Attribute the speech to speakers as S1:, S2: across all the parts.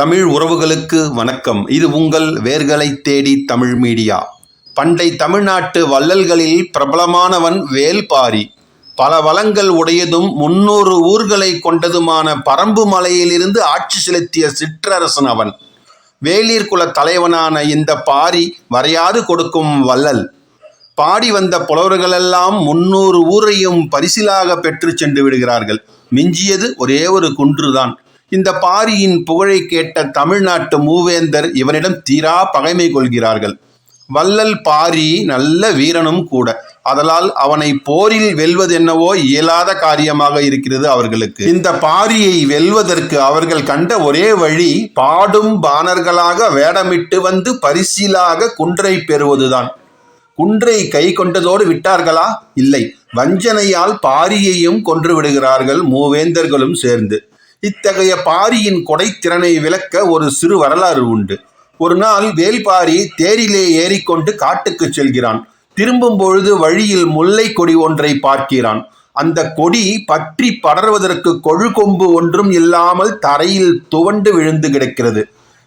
S1: தமிழ் உறவுகளுக்கு வணக்கம். இது உங்கள் வேர்களை தேடி தமிழ் மீடியா. பண்டை தமிழ்நாட்டு வள்ளல்களில் பிரபலமானவன் வேல்பாரி. பல வளங்கள் உடையதும் முன்னூறு ஊர்களை கொண்டதுமான பரம்பு மலையிலிருந்து ஆட்சி செலுத்திய சிற்றரசன் அவன். வேலீர் குல தலைவனான இந்த பாரி வரையாது கொடுக்கும் வள்ளல். பாடி வந்த புலவர்களெல்லாம் முன்னூறு ஊரையும் பரிசிலாக பெற்று சென்று விடுகிறார்கள். மிஞ்சியது ஒரே ஒரு குன்றுதான். இந்த பாரியின் புகழை கேட்ட தமிழ்நாட்டு மூவேந்தர் இவனிடம் தீரா பகைமை கொள்கிறார்கள். வள்ளல் பாரி நல்ல வீரனும் கூட. அதனால் அவனை போரில் வெல்வது என்னவோ இயலாத காரியமாக இருக்கிறது அவர்களுக்கு. இந்த பாரியை வெல்வதற்கு அவர்கள் கண்ட ஒரே வழி பாடும் பாணர்களாக வேடமிட்டு வந்து பரிசிலாக குன்றை பெறுவதுதான். குன்றை கை கொண்டதோடு விட்டார்களா? இல்லை. வஞ்சனையால் பாரியையும் கொன்று விடுகிறார்கள் மூவேந்தர்களும் சேர்ந்து. இத்தகைய பாரியின் கொடைத்திறனை விளக்க ஒரு சிறு வரலாறு உண்டு. ஒரு நாள் வேல்பாரி தேரிலே ஏறிக்கொண்டு காட்டுக்கு செல்கிறான். திரும்பும் பொழுது வழியில் முல்லை கொடி ஒன்றை பார்க்கிறான். அந்த கொடி பற்றி படர்வதற்கு கொழு கொம்பு ஒன்றும் இல்லாமல் தரையில் துவண்டு விழுந்து கிடக்கிறது.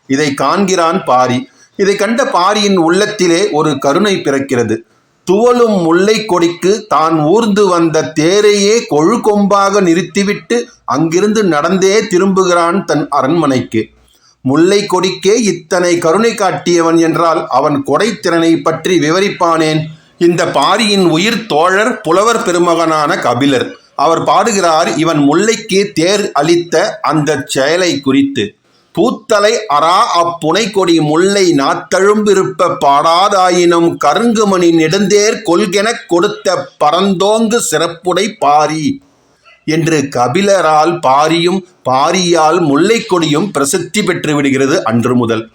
S1: இதை காண்கிறான் பாரி. இதை கண்ட பாரியின் உள்ளத்திலே ஒரு கருணை பிறக்கிறது. துவலும் முல்லை கொடிக்கு தான் ஊர்ந்து வந்த தேரையே கொழு கொம்பாக நிறுத்திவிட்டு அங்கிருந்து நடந்தே திரும்புகிறான் தன் அரண்மனைக்கு. முல்லை கொடிக்கே இத்தனை கருணை காட்டியவன் என்றால் அவன் கொடைத்திறனை பற்றி விவரிப்பானேன். இந்த பாரியின் உயிர் தோழர் புலவர் பெருமகனான கபிலர். அவர் பாடுகிறார் இவன் முல்லைக்கு தேர் அளித்த அந்த செயலை குறித்து. பூத்தலை அரா அப்புனை கொடி முல்லை நாத்தழும்பிருப்ப பாடாதாயினும் கருங்குமணி நெடுந்தேர் கொள்கெனக் கொடுத்த பரந்தோங்கு சிறப்புடை பாரி. என்று கபிலரால் பாரியும் பாரியால் முல்லைக்கொடியும் பிரசித்தி பெற்று விடுகிறது அன்று முதல்.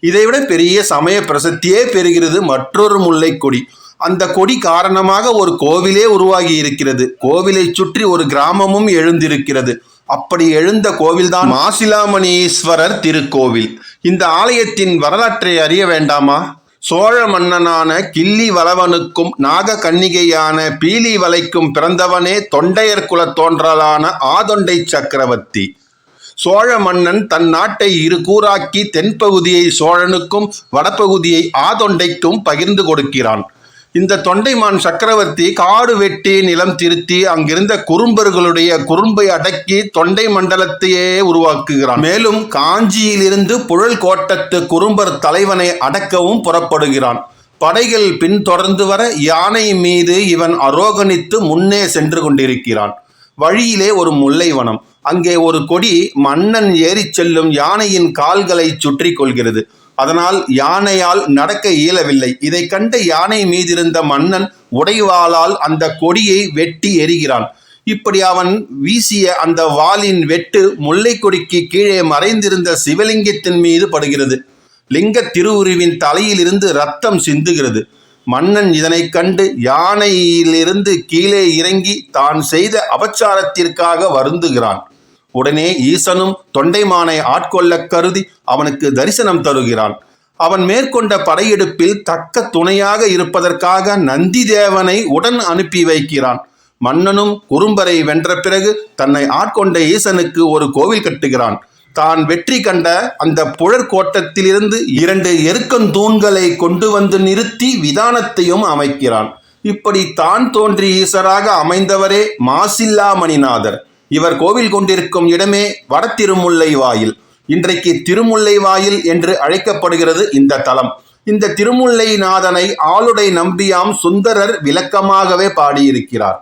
S1: இதைவிட பெரிய சமய பிரசித்தியே பெறுகிறது மற்றொரு முல்லைக்கொடி அந்த கொடி காரணமாக ஒரு கோவிலே உருவாகி இருக்கிறது கோவிலை சுற்றி ஒரு கிராமமும் எழுந்திருக்கிறது. அப்படி எழுந்த கோவில்தான் மாசிலாமணீஸ்வரர் திருக்கோவில். இந்த ஆலயத்தின் வரலாற்றை அறிய வேண்டாமா? சோழ மன்னனான கிள்ளி வளவனுக்கும் நாக கன்னிகையான பீலி வலைக்கும் பிறந்தவனே தொண்டையர் குல தோன்றலான ஆதொண்டை சக்கரவர்த்தி. சோழ மன்னன் தன் நாட்டை இரு கூறாக்கி தென்பகுதியை சோழனுக்கும் வடபகுதியை ஆதொண்டைக்கும் பகிர்ந்து கொடுக்கிறான். இந்த தொண்டைமான் சக்கரவர்த்தி காடு வெட்டி நிலம் திருத்தி அங்கிருந்த குறும்பர்களுடைய குறும்பை அடக்கி தொண்டை மண்டலத்தையே உருவாக்குகிறான். மேலும் காஞ்சியிலிருந்து புழல் கோட்டத்து குறும்பர் தலைவனை அடக்கவும் புறப்படுகிறான். படைகள் பின்தொடர்ந்து வர யானை மீது இவன் அரோகணித்து முன்னே சென்று கொண்டிருக்கிறான். வழியிலே ஒரு முல்லைவனம். அங்கே ஒரு கொடி மன்னன் ஏறிச் செல்லும் யானையின் கால்களை சுற்றி கொள்கிறது. அதனால் யானையால் நடக்க இயலவில்லை. இதை கண்ட யானை மீதிருந்த மன்னன் உடைவாளால் அந்த கொடியை வெட்டி எறிகிறான். இப்படி அவன் வீசிய அந்த வாளின் வெட்டு முல்லை கொடிக்கு கீழே மறைந்திருந்த சிவலிங்கத்தின் மீது படுகிறது. லிங்க திருவுருவின் தலையிலிருந்து ரத்தம் சிந்துகிறது. மன்னன் இதனைக் கண்டு யானையிலிருந்து கீழே இறங்கி தான் செய்த அபச்சாரத்திற்காக வருந்துகிறான். உடனே ஈசனும் தொண்டைமானை ஆட்கொள்ளக் கருதி அவனுக்கு தரிசனம் தருகிறான். அவன் மேற்கொண்ட படையெடுப்பில் தக்க துணையாக இருப்பதற்காக நந்தி தேவனை உடன் அனுப்பி வைக்கிறான். மன்னனும் குறும்பரை வென்ற பிறகு தன்னை ஆட்கொண்ட ஈசனுக்கு ஒரு கோவில் கட்டுகிறான். தான் வெற்றி கண்ட அந்த புழற் கோட்டத்திலிருந்து இரண்டு எருக்கந்தூண்களை கொண்டு வந்து நிறுத்தி விதானத்தையும் அமைக்கிறான். இப்படி தான் தோன்றி ஈசராக அமைந்தவரே மாசில்லா மணிநாதர் இவர் கோவில் கொண்டிருக்கும் இடமே வட திருமுல்லை வாயில். இன்றைக்கு திருமுல்லை வாயில் என்று அழைக்கப்படுகிறது இந்த தலம். இந்த திருமுல்லை நாதனை ஆளுடை நம்பியாம் சுந்தரர் விளக்கமாகவே பாடியிருக்கிறார்.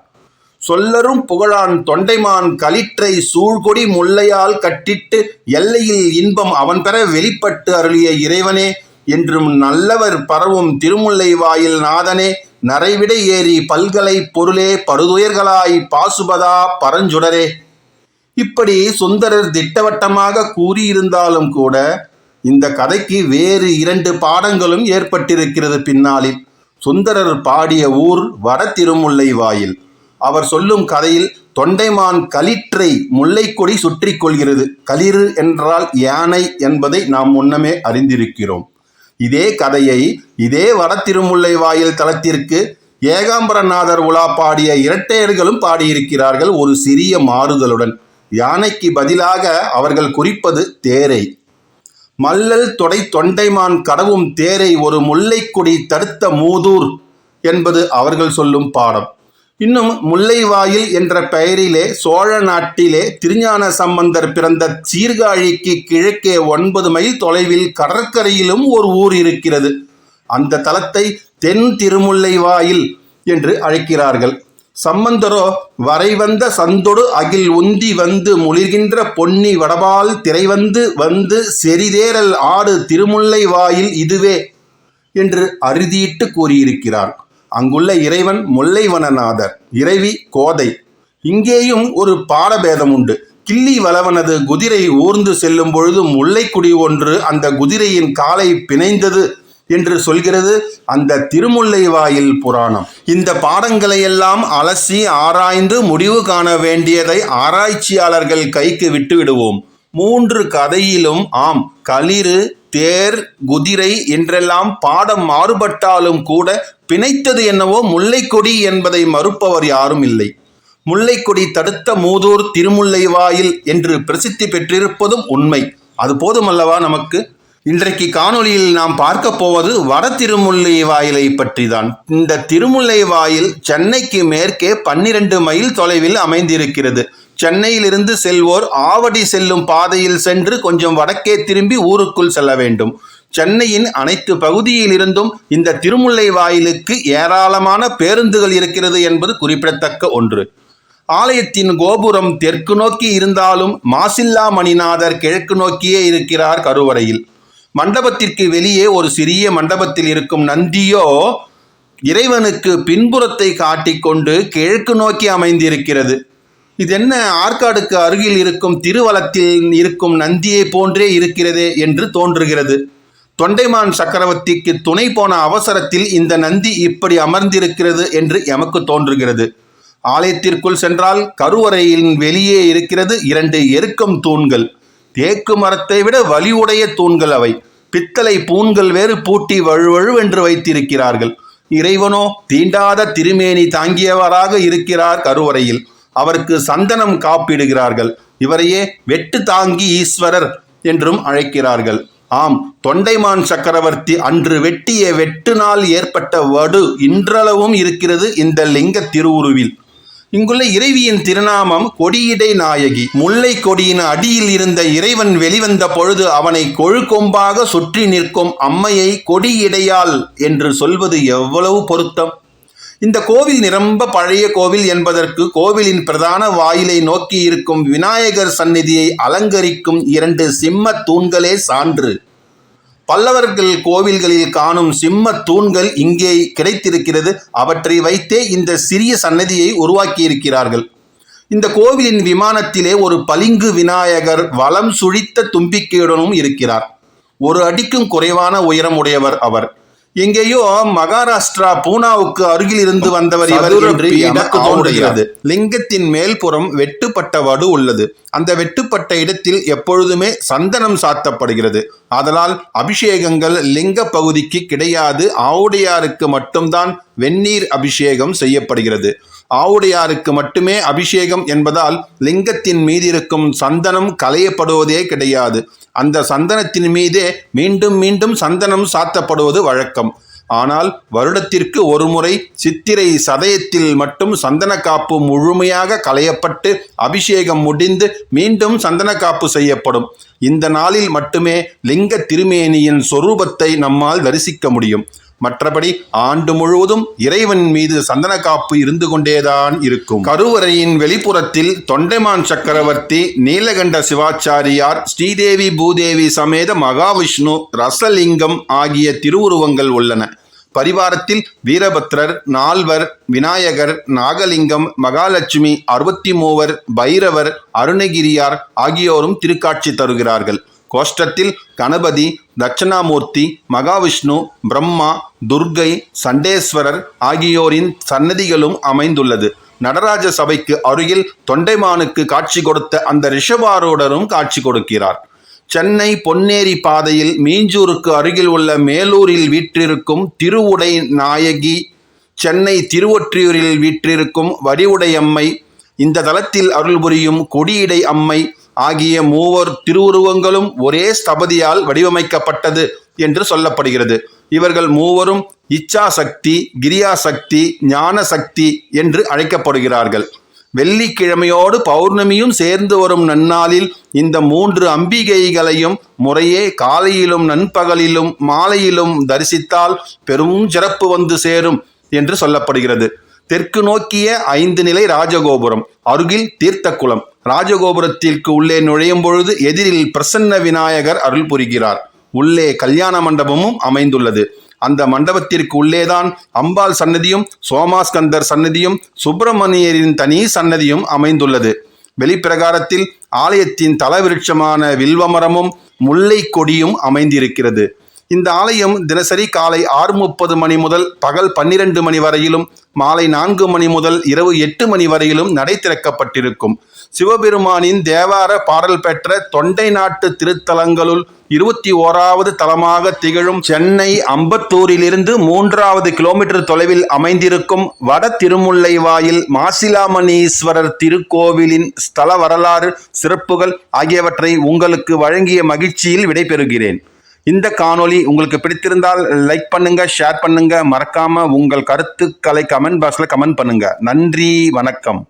S1: சொல்லரும் புகழான் தொண்டைமான் களிற்றை சூழ்கொடி முல்லையால் கட்டிட்டு எல்லையில் இன்பம் அவன் பெற வெளிப்பட்டு அருளிய இறைவனே என்றும் நல்லவர் பரவும் திருமுல்லை வாயில் நாதனே நரைவிடை ஏறி பல்கலை பொருளே படுதுயர்களாய் பாசுபதா பரஞ்சுடரே. இப்படி சுந்தரர் திட்டவட்டமாக கூறியிருந்தாலும் கூட இந்த கதைக்கு வேறு இரண்டு பாடங்களும் ஏற்பட்டிருக்கிறது பின்னாளில். சுந்தரர் பாடிய ஊர் வட திருமுல்லை வாயில். அவர் சொல்லும் கதையில் தொண்டைமான் களிற்றை முல்லைக்கொடி சுற்றி கொள்கிறது. களிறு என்றால் யானை என்பதை நாம் முன்னமே அறிந்திருக்கிறோம். இதே கதையை இதே வட திருமுல்லை வாயில் தளத்திற்கு ஏகாம்பரநாதர் உலா பாடிய இரட்டையர்களும் பாடியிருக்கிறார்கள் ஒரு சிறிய மாறுதலுடன். யானைக்கு பதிலாக அவர்கள் குறிப்பது தேரை. மல்லல் தொடை தொண்டைமான் கடவும் தேரை ஒரு முல்லைக்குடி தடுத்த மூதூர் என்பது அவர்கள் சொல்லும் பாடம். இன்னும் முல்லைவாயில் என்ற பெயரிலே சோழ நாட்டிலே திருஞான சம்பந்தர் பிறந்த சீர்காழிக்கு கிழக்கே ஒன்பது மைல் தொலைவில் கடற்கரையிலும் ஒரு ஊர் இருக்கிறது. அந்த தலத்தை தென் திருமுல்லைவாயில் என்று அழைக்கிறார்கள். சம்பந்தரோ வரைவந்த சந்தொடு அகில் உந்தி வந்து முளிர்கின்ற பொன்னி வடபால் திரைவந்து வந்து செறிதேரல் ஆடு திருமுல்லை வாயில் இதுவே என்று அறுதியிட்டு கூறியிருக்கிறார். அங்குள்ள இறைவன் முல்லைவனநாதர் இறைவி கோதை. இங்கேயும் ஒரு பாடபேதம் உண்டு. கிள்ளி வளவனது குதிரை ஊர்ந்து செல்லும் பொழுது முல்லைக்குடி ஒன்று அந்த குதிரையின் காலை பிணைந்தது என்று சொல்கிறது அந்த திருமுல்லை வாயில் புராணம். இந்த பாடங்களை எல்லாம் அலசி ஆராய்ந்து முடிவு காண வேண்டியதை ஆராய்ச்சியாளர்கள் கைக்கு விட்டு விடுவோம் மூன்று கதையிலும் ஆம் களிறு தேர் குதிரை என்றெல்லாம் பாடம் மாறுபட்டாலும் கூட பிணைத்தது என்னவோ முல்லைக்கொடி என்பதை மறுப்பவர் யாரும் இல்லை. முல்லைக்கொடி தடுத்த மூதூர் திருமுல்லை வாயில் என்று பிரசித்தி பெற்றிருப்பதும் உண்மை. அது போதுமல்லவா நமக்கு? இன்றைக்கு காணொளியில் நாம் பார்க்க போவது வட திருமுல்லை வாயிலை பற்றி தான் இந்த திருமுல்லை வாயில் சென்னைக்கு மேற்கே பன்னிரண்டு மைல் தொலைவில் அமைந்திருக்கிறது. சென்னையிலிருந்து செல்வோர் ஆவடி செல்லும் பாதையில் சென்று கொஞ்சம் வடக்கே திரும்பி ஊருக்குள் செல்ல வேண்டும். சென்னையின் அனைத்து பகுதியிலிருந்தும் இந்த திருமுல்லை வாயிலுக்கு ஏராளமான பேருந்துகள் இருக்கிறது என்பது குறிப்பிடத்தக்க ஒன்று. ஆலயத்தின் கோபுரம் தெற்கு நோக்கி இருந்தாலும் மாசில்லா மணிநாதர் கிழக்கு நோக்கியே இருக்கிறார் கருவறையில். மண்டபத்திற்கு வெளியே ஒரு சிறிய மண்டபத்தில் இருக்கும் நந்தியோ இறைவனுக்கு பின்புறத்தை காட்டிக்கொண்டு கிழக்கு நோக்கி அமைந்திருக்கிறது. இது என்ன ஆற்காடுக்கு அருகில் இருக்கும் திருவலத்தில் இருக்கும் நந்தியை போன்றே இருக்கிறதே என்று தோன்றுகிறது. தொண்டைமான் சக்கரவர்த்திக்கு துணை போன அவசரத்தில் இந்த நந்தி இப்படி அமர்ந்திருக்கிறது என்று எமக்கு தோன்றுகிறது. ஆலயத்திற்குள் சென்றால் கருவறையின் வெளியே இருக்கிறது இரண்டு எருக்கம் தூண்கள். தேக்கு மரத்தை விட வலிவுடைய தூண்கள் அவை. பித்தளை பூண்கள் வேறு பூட்டி வழுவழுவென்று வைத்திருக்கிறார்கள். இறைவனோ தீண்டாத திருமேனி தாங்கியவராக இருக்கிறார் கருவறையில். அவருக்கு சந்தனம் காப்பிடுகிறார்கள். இவரையே வெட்டு தாங்கி ஈஸ்வரர் என்றும் அழைக்கிறார்கள். ஆம் தொண்டைமான் சக்கரவர்த்தி அன்று வெட்டிய வெட்டுனால் ஏற்பட்ட வடு இன்றளவும் இருக்கிறது இந்த லிங்க திருவுருவில். இங்குள்ள இறைவியின் திருநாமம் கொடியிடை நாயகி. முல்லை கொடியின் அடியில் இருந்த இறைவன் வெளிவந்த பொழுது அவனை கொழுக்கொம்பாக சுற்றி நிற்கும் அம்மையை கொடியிடையாள் என்று சொல்வது எவ்வளவு பொருத்தம்? இந்த கோவில் நிரம்ப பழைய கோவில் என்பதற்கு கோவிலின் பிரதான வாயிலை நோக்கி இருக்கும் விநாயகர் சந்நிதியை அலங்கரிக்கும் இரண்டு சிம்ம தூண்களே சான்று. பல்லவர்கள் கோவில்களில் காணும் சிம்ம தூண்கள் இங்கே கிடைத்திருக்கிறது. அவற்றை வைத்தே இந்த சிறிய சன்னதியை உருவாக்கியிருக்கிறார்கள். இந்த கோவிலின் விமானத்திலே ஒரு பளிங்கு விநாயகர் வலம் சுழித்த தும்பிக்கையுடனும் இருக்கிறார். ஒரு அடிக்கும் குறைவான உயரம் உடையவர் அவர். எங்கேயோ மகாராஷ்டிரா பூனாவுக்கு அருகில் இருந்து வந்தவர் இவர் என்று எனக்கு தோன்றுகிறது. லிங்கத்தின் மேல்புறம் வெட்டுப்பட்ட வடு உள்ளது. அந்த வெட்டுப்பட்ட இடத்தில் எப்பொழுதுமே சந்தனம் சாத்தப்படுகிறது. அதனால் அபிஷேகங்கள் லிங்க பகுதிக்கு கிடையாது. ஆவுடையாருக்கு மட்டும்தான் வெந்நீர் அபிஷேகம் செய்யப்படுகிறது. ஆவுடையாருக்கு மட்டுமே அபிஷேகம் என்பதால் லிங்கத்தின் மீதிருக்கும் சந்தனம் களையப்படுவதே கிடையாது. அந்த சந்தனத்தின் மீதே மீண்டும் மீண்டும் சந்தனம் சாத்தப்படுவது வழக்கம். ஆனால் வருடத்திற்கு ஒருமுறை சித்திரை சதயத்தில் மட்டும் சந்தனக்காப்பு முழுமையாக களையப்பட்டு அபிஷேகம் முடிந்து மீண்டும் சந்தனக்காப்பு செய்யப்படும். இந்த நாளில் மட்டுமே லிங்க திருமேனியின் சொரூபத்தை நம்மால் தரிசிக்க முடியும். மற்றபடி ஆண்டு முழுவதும் இறைவன் மீது சந்தன காப்பு இருந்து கொண்டேதான் இருக்கும். கருவறையின் வெளிப்புறத்தில் தொண்டைமான் சக்கரவர்த்தி நீலகண்ட சிவாச்சாரியார் ஸ்ரீதேவி பூதேவி சமேத மகாவிஷ்ணு ரசலிங்கம் ஆகிய திருவுருவங்கள் உள்ளன. பரிவாரத்தில் வீரபத்ரர் நால்வர் விநாயகர் நாகலிங்கம் மகாலட்சுமி அறுபத்தி மூவர் பைரவர் அருணகிரியார் ஆகியோரும் திருக்காட்சி தருகிறார்கள். கோஷ்டத்தில் கணபதி தட்சணாமூர்த்தி மகாவிஷ்ணு பிரம்மா துர்கை சண்டேஸ்வரர் ஆகியோரின் சன்னதிகளும் அமைந்துள்ளது. நடராஜ சபைக்கு அருகில் தொண்டைமானுக்கு காட்சி கொடுத்த அந்த ரிஷபாரோடரும் காட்சி கொடுக்கிறார். சென்னை பொன்னேரி பாதையில் மீஞ்சூருக்கு அருகில் உள்ள மேலூரில் வீற்றிருக்கும் திருவுடை நாயகி சென்னை திருவொற்றியூரில் வீற்றிருக்கும் வடிவுடையம்மை இந்த தலத்தில் அருள் புரியும் கொடியிடை அம்மை ஆகிய மூவர் திருவுருவங்களும் ஒரே ஸ்தபதியால் வடிவமைக்கப்பட்டது என்று சொல்லப்படுகிறது. இவர்கள் மூவரும் இச்சா சக்தி கிரியா சக்தி ஞான சக்தி என்று அழைக்கப்படுகிறார்கள். வெள்ளிக்கிழமையோடு பௌர்ணமியும் சேர்ந்து வரும் நன்னாளில் இந்த மூன்று அம்பிகைகளையும் முறையே காலையிலும் நண்பகலிலும் மாலையிலும் தரிசித்தால் பெரும் சிறப்பு வந்து சேரும் என்று சொல்லப்படுகிறது. தெற்கு நோக்கிய ஐந்து நிலை ராஜகோபுரம் அருகில் தீர்த்தக்குளம் ராஜகோபுரத்திற்கு உள்ளே நுழையும் பொழுது எதிரில் பிரசன்ன விநாயகர் அருள் புரிகிறார். உள்ளே கல்யாண மண்டபமும் அமைந்துள்ளது. அந்த மண்டபத்திற்கு உள்ளேதான் அம்பாள் சன்னதியும் சோமாஸ்கந்தர் சன்னதியும் சுப்பிரமணியரின் தனி சன்னதியும் அமைந்துள்ளது. வெளிப்பிரகாரத்தில் ஆலயத்தின் தலவிருட்சமான வில்வமரமும் முல்லை கொடியும் அமைந்திருக்கிறது. இந்த ஆலயம் தினசரி காலை ஆறு முப்பது மணி முதல் பகல் பன்னிரண்டு மணி வரையிலும் மாலை நான்கு மணி முதல் இரவு எட்டு மணி வரையிலும் நடை திறக்கப்பட்டிருக்கும். சிவபெருமானின் தேவார பாடல் பெற்ற தொண்டை நாட்டு திருத்தலங்களுள் இருபத்தி ஓராவது தலமாக திகழும் சென்னை அம்பத்தூரிலிருந்து மூன்றாவது கிலோமீட்டர் தொலைவில் அமைந்திருக்கும் வட திருமுல்லை வாயில் மாசிலாமணீஸ்வரர் திருக்கோவிலின் ஸ்தல வரலாறு சிறப்புகள் ஆகியவற்றை உங்களுக்கு வழங்கிய மகிழ்ச்சியில் விடைபெறுகிறேன். இந்த காணொளி உங்களுக்கு பிடித்திருந்தால் லைக் பண்ணுங்க ஷேர் பண்ணுங்க மறக்காம உங்கள் கருத்துக்களை கமெண்ட் பாக்ஸில் கமெண்ட் பண்ணுங்க. நன்றி வணக்கம்.